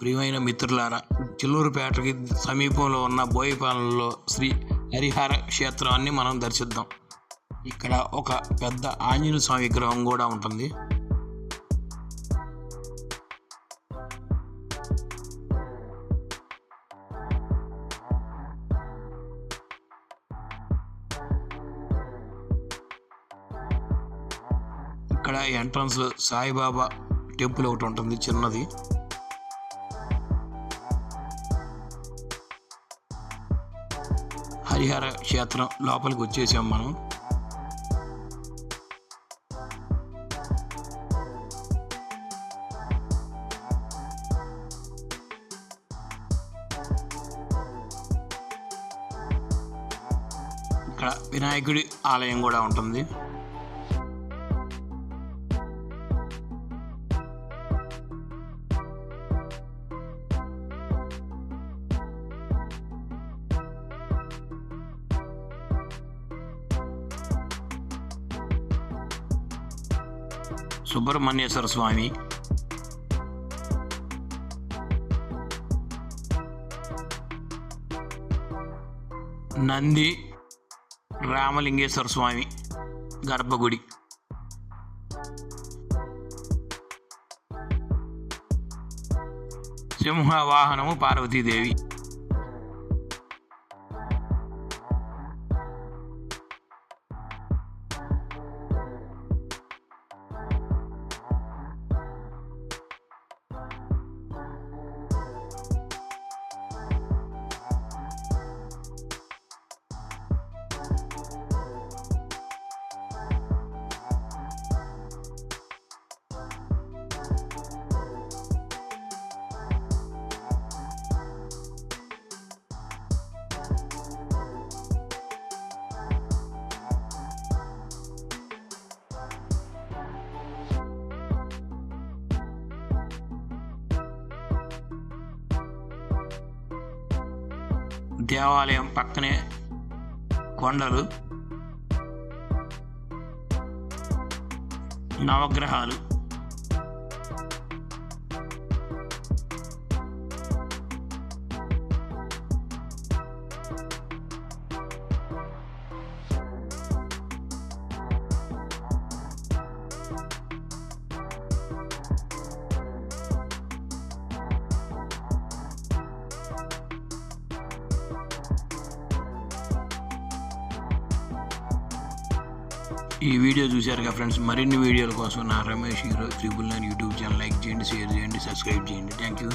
ప్రియమైన మిత్రులారా చిల్లూరుపేటకి సమీపంలో ఉన్న బోయపాలెంలో శ్రీ హరిహర క్షేత్రాన్ని మనం దర్శిద్దాం. ఇక్కడ ఒక పెద్ద ఆంజనేయ స్వామి విగ్రహం కూడా ఉంటుంది. ఇక్కడ ఎంట్రన్స్ సాయిబాబా టెంపుల్ ఒకటి ఉంటుంది చిన్నది. హరిహర క్షేత్రం లోపలికి వచ్చేసాం మనం. ఇక్కడ వినాయకుడి ఆలయం కూడా ఉంటుంది. సుబ్రహ్మణ్యేశ్వర స్వామి. నంది రామలింగేశ్వర స్వామి గర్భగుడి. సింహ వాహనము పార్వతీదేవి. దేవాలయం పక్కనే కొండలు నవగ్రహాలు. ఈ వీడియో చూశారుగా ఫ్రెండ్స్ మరిన్ని వీడియోల కోసం నా Ramesh hero triple nine YouTube channel like చేయండి షేర్ చేయండి సబ్స్క్రైబ్ చేయండి. Thank you